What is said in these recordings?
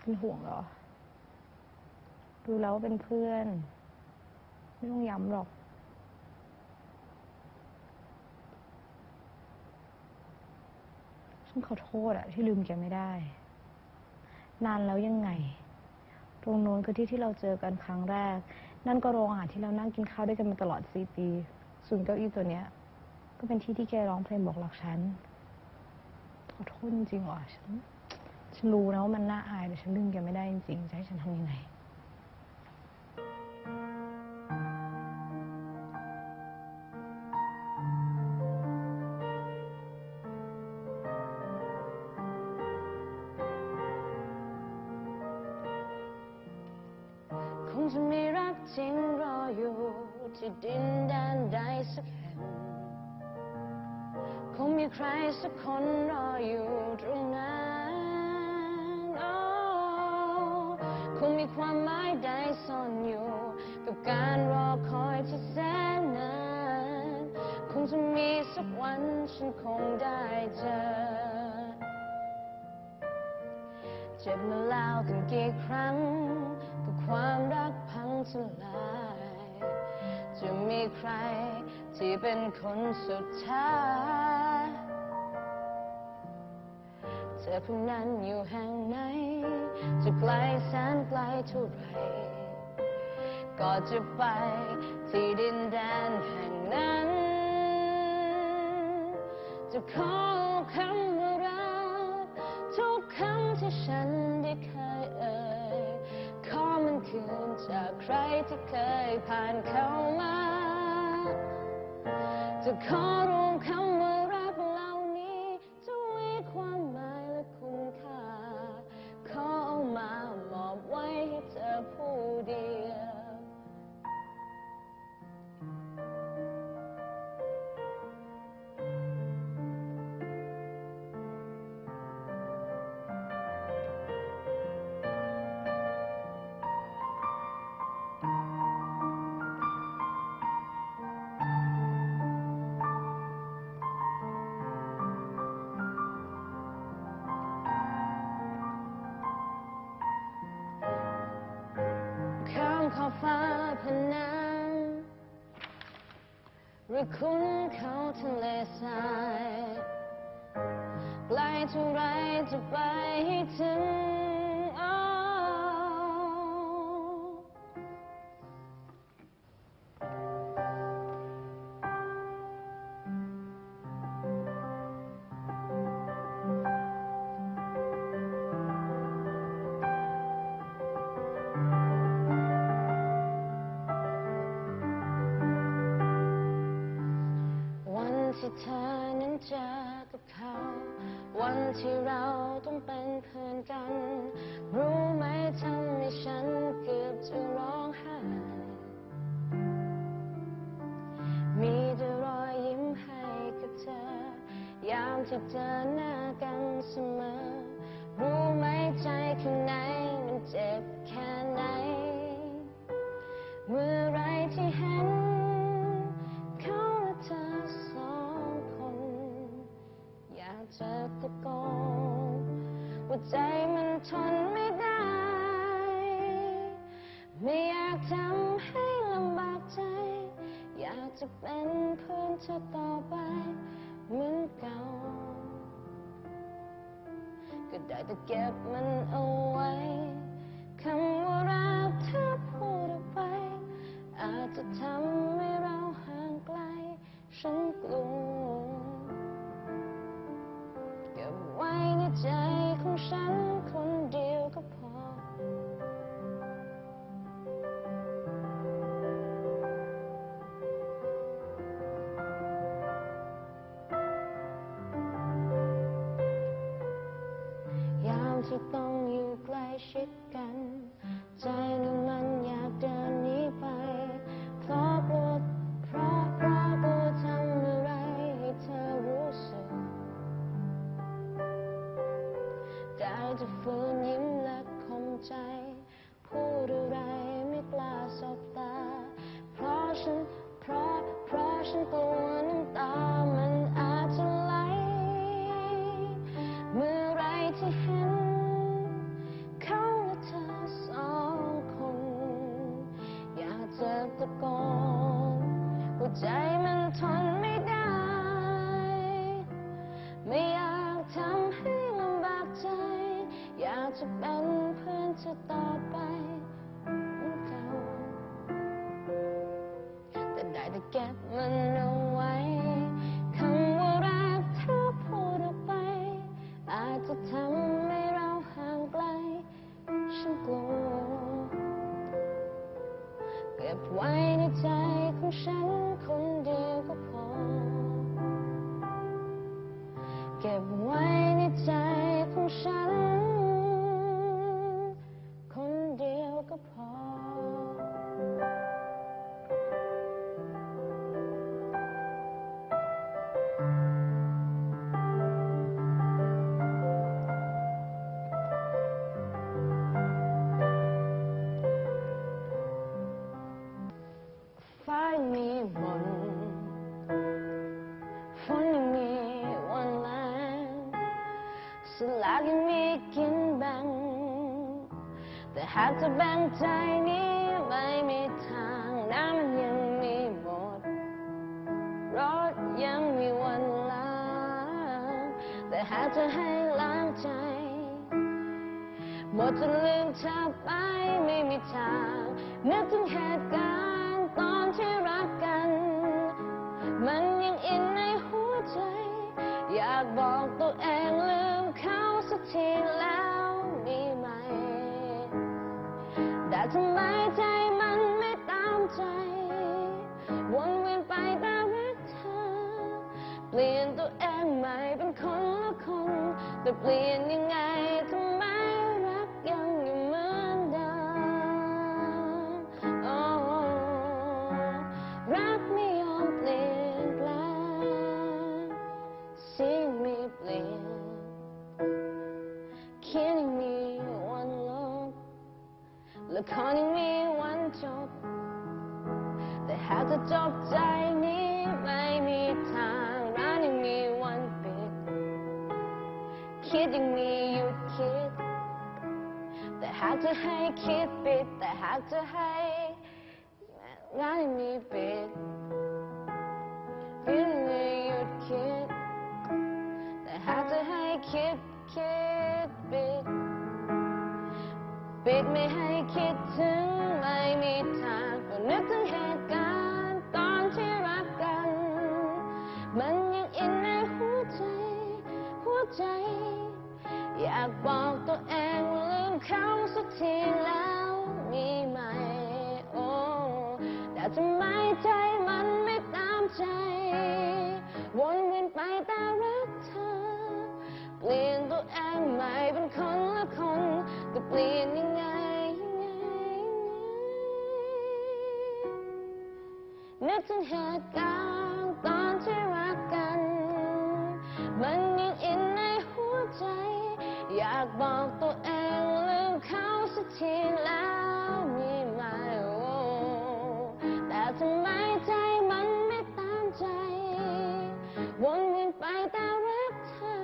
เป็นห่วงเหรอ ดูแล้วเป็นเพื่อน ไม่ต้องย้ำหรอก ฉันขอโทษอะที่ลืมแกไม่ได้ นานแล้วยังไง ตรงโน้นคือที่ที่เราเจอกันครั้งแรก นั่นก็โรงอาหารที่เรานั่งกินข้าวด้วยกันมาตลอดสี่ปีส่วนเก้าอี้ตัวเนี้ย ก็เป็นที่ที่แกร้องเพลงบอกรักฉัน ขอโทษจริงๆว่ะฉัน ฉันรู้นะว่ามันน่าอายแต่ฉันลืมแกไม่ได้จริงๆจะให้ฉันทำยังไง คงจะมีรักจริงรออยู่ที่ดินแดนใดสักแห่ง คงมีใครสักคนรออยู่ตรงนั้น คงมีความหมายใดซ่อนอยู่ กับการรอคอยที่แสนนานคงจะมีสักวันฉันคงได้เจอ เจ็บมาแล้วกันกี่ครั้ง กับความรักพังทลาย จะมีใครที่เป็นคนสุดท้าย เธอผู้นั้นอยู่แห่งไหน จะไกลแสนไกลเท่าไร ก็จะไปที่ดินแดนแห่งนั้น จะขอคำว่ารักทุกคำที่ฉันได้เคยเอ่ย ขอมันคืนจากใครที่เคยผ่านเข้ามา จะขอรวมคำ ฟ้าพนังหรือคุ้นเขาทะเลทรายไกลเท่าไรจะไปให้ถึง เจอกับเขา วันที่เราต้องเป็นเพื่อนกัน รู้ไหมทำให้ฉันเกือบจะร้องไห้ มีแต่รอยยิ้มให้กับเธอ ยามที่เจอหน้ากันเสมอ รู้ไหมใจข้างในมันเจ็บแค่ไหน เมื่อไรที่เห็น อยากจะตะโกนว่าใจมันทนไม่ได้ ไม่อยากทำให้ลำบากใจ อยากจะเป็นเพื่อนเธอต่อไปเหมือนเก่า ก็ได้แต่เก็บมันเอาไว้คำว่ารักถ้าพูดออกไป อาจจะทำให้เราห่างไกล ฉันกลัว ได้แต่เหากจะแบ่งใจนี้ไม่มีทางน้ำมันยังมีหมด รถยังมีวันล้างแต่หากจะให้ล้างใจ หมดจนลืมเธอไปไม่มีทาง นึกถึงเหตุการณ์ตอนที่รักกัน มันยังอินในหัวใจ อยากบอกตัวเองลืมเขาสักทีแล้ว เปลี่ยนตัวเองใหม่เป็นคนละคน แต่เปลี่ยนยังไงทำไมรักยังอยู่เหมือนเดิมโอ้รักไม่ยอมเปลี่ยนแปลงสียงไม่เปลี่ยนเขียนยังมีวันลบละครยังมีวันจบ แต่หากจะจบใจนี้ไม่มีทาง คิดยังมีหยุดคิด แต่หากจะให้คิดปิด แต่หากจะให้ร้านยังมีปิดคิดยังมีหยุดคิด แต่หากจะให้คิดคิดปิด ปิดไม่ให้คิดถึงากบอกตัวเองว่าลืมเขาสักทีแล้วมีไหมโอ้แต่ทำไมใจมันไม่ตามใจ วนเวียนไปแต่รักเธอ เปลี่ยนตัวเองใหม่เป็นคนละคนแต่เปลี่ยนยังไงยังไงยังไงนึกถึงเหตุการณ์ บอกตัวเองลืมเขาสักทีแล้วมีไหมโอ้แต่ทำไมใจมันไม่ตามใจ วนเวียนไปแต่รักเธอ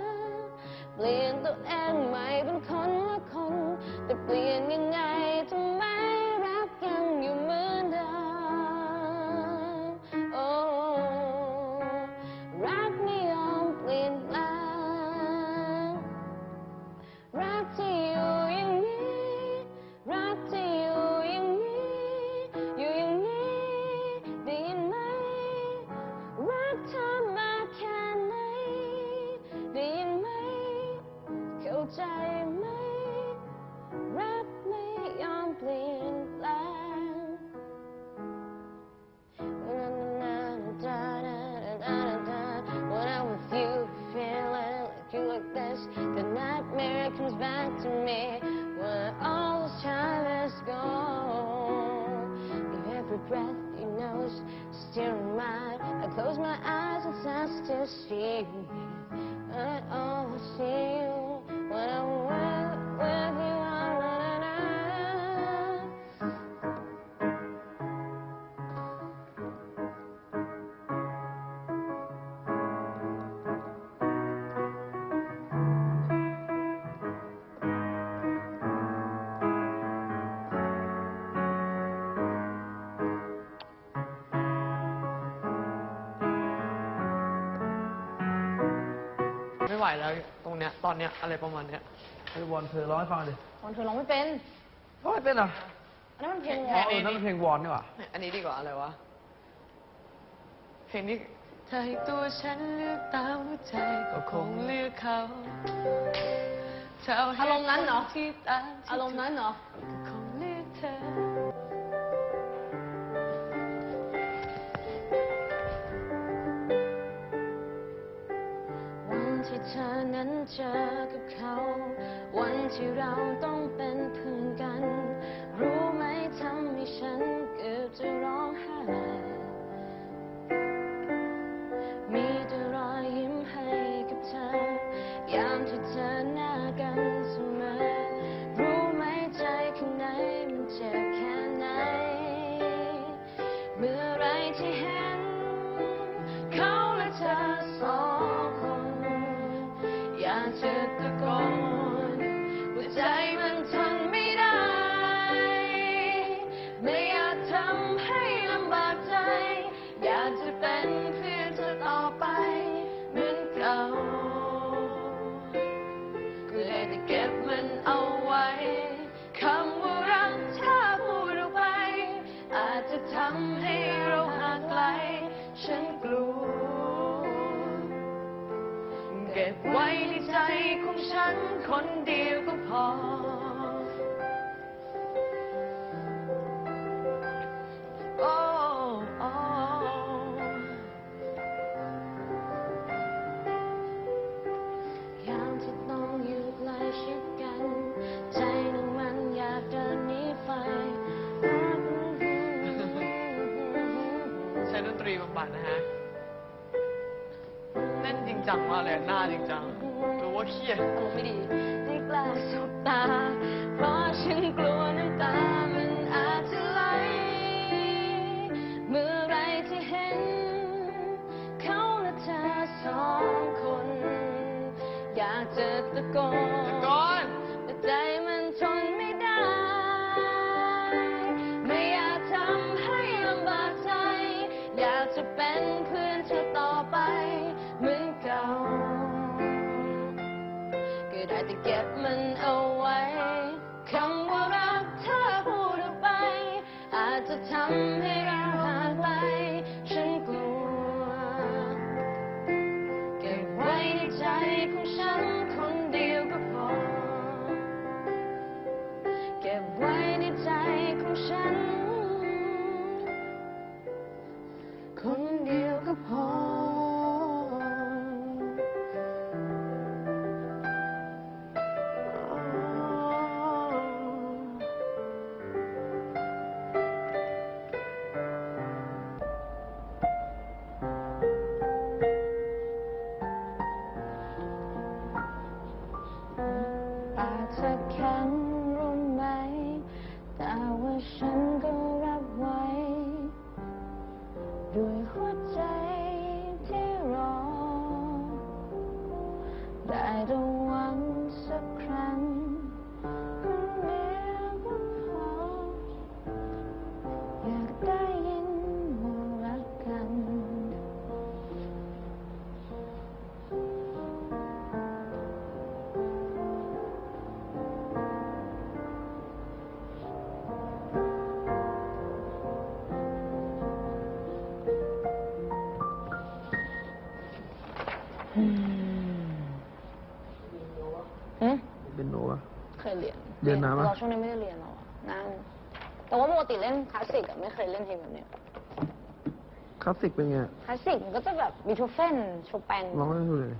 เปลี่ยนตัวเองใหม่เป็นคนละคน แต่เปลี่ยนยังไง every breath, you know, is still in mine. I close my eyes and I still see you. I always see you when I'm with, with you. ไม่ไหวแล้วตรงเนี้ยตอนเนี้ยอะไรประมาณเนี้ยไอ้วอนเธอร้องให้ฟังดิคนเธอร้องไม่เป็น ร้องไม่เป็นเหรออันนั้นมันเพลงอ๋อเออนั่นมันเพลงวอนนี่หว่าอันนี้ดีกว่าอะไรวะเพลงนี้ถ้าให้ตัวฉันเลือกตามหัวใจก็คงเลือกเขาถ้เอารมณ์นั้นเหรอที่ตามที่อารมณ์นั้นเหรอ ก็คงเลือกเธอ ธอนั้นเจอกับเขา วันที่เราต้องเป็นเพื่อน ไว้ในใจของฉันคนเดียวก็พอ งจังมากเลยหน้าจริงจังหรือว่าเครียดอารมณ์ไม่ดีไม่กล้าสบตา เพราะฉันกลัวน้ำตา มันอาจจะไหล เมื่อไรที่เห็น เขาและเธอสองคน อยากจะตะโกน อืมเป็นโนวะ เคยเรียนเรียนนานปะ เราช่วงนี้ไม่ได้เรียนหรอกนานแต่ว่าปกติเล่นคลาสสิกอะไม่เคยเล่นเพลงแบบเนี้ยคลาสสิกเป็นไงคลาสสิกมันก็จะแบบบีโธเฟนโชแปนร้องให้ดูเลย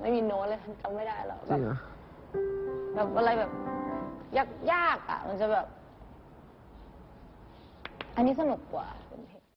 ไม่มีโน้ตเลยจำไม่ได้หรอกจแบริบงเหรอแบบอะไรแบบยากยากๆอะมันจะแบบ อันนี้สนุกกว่าเป็นเพลง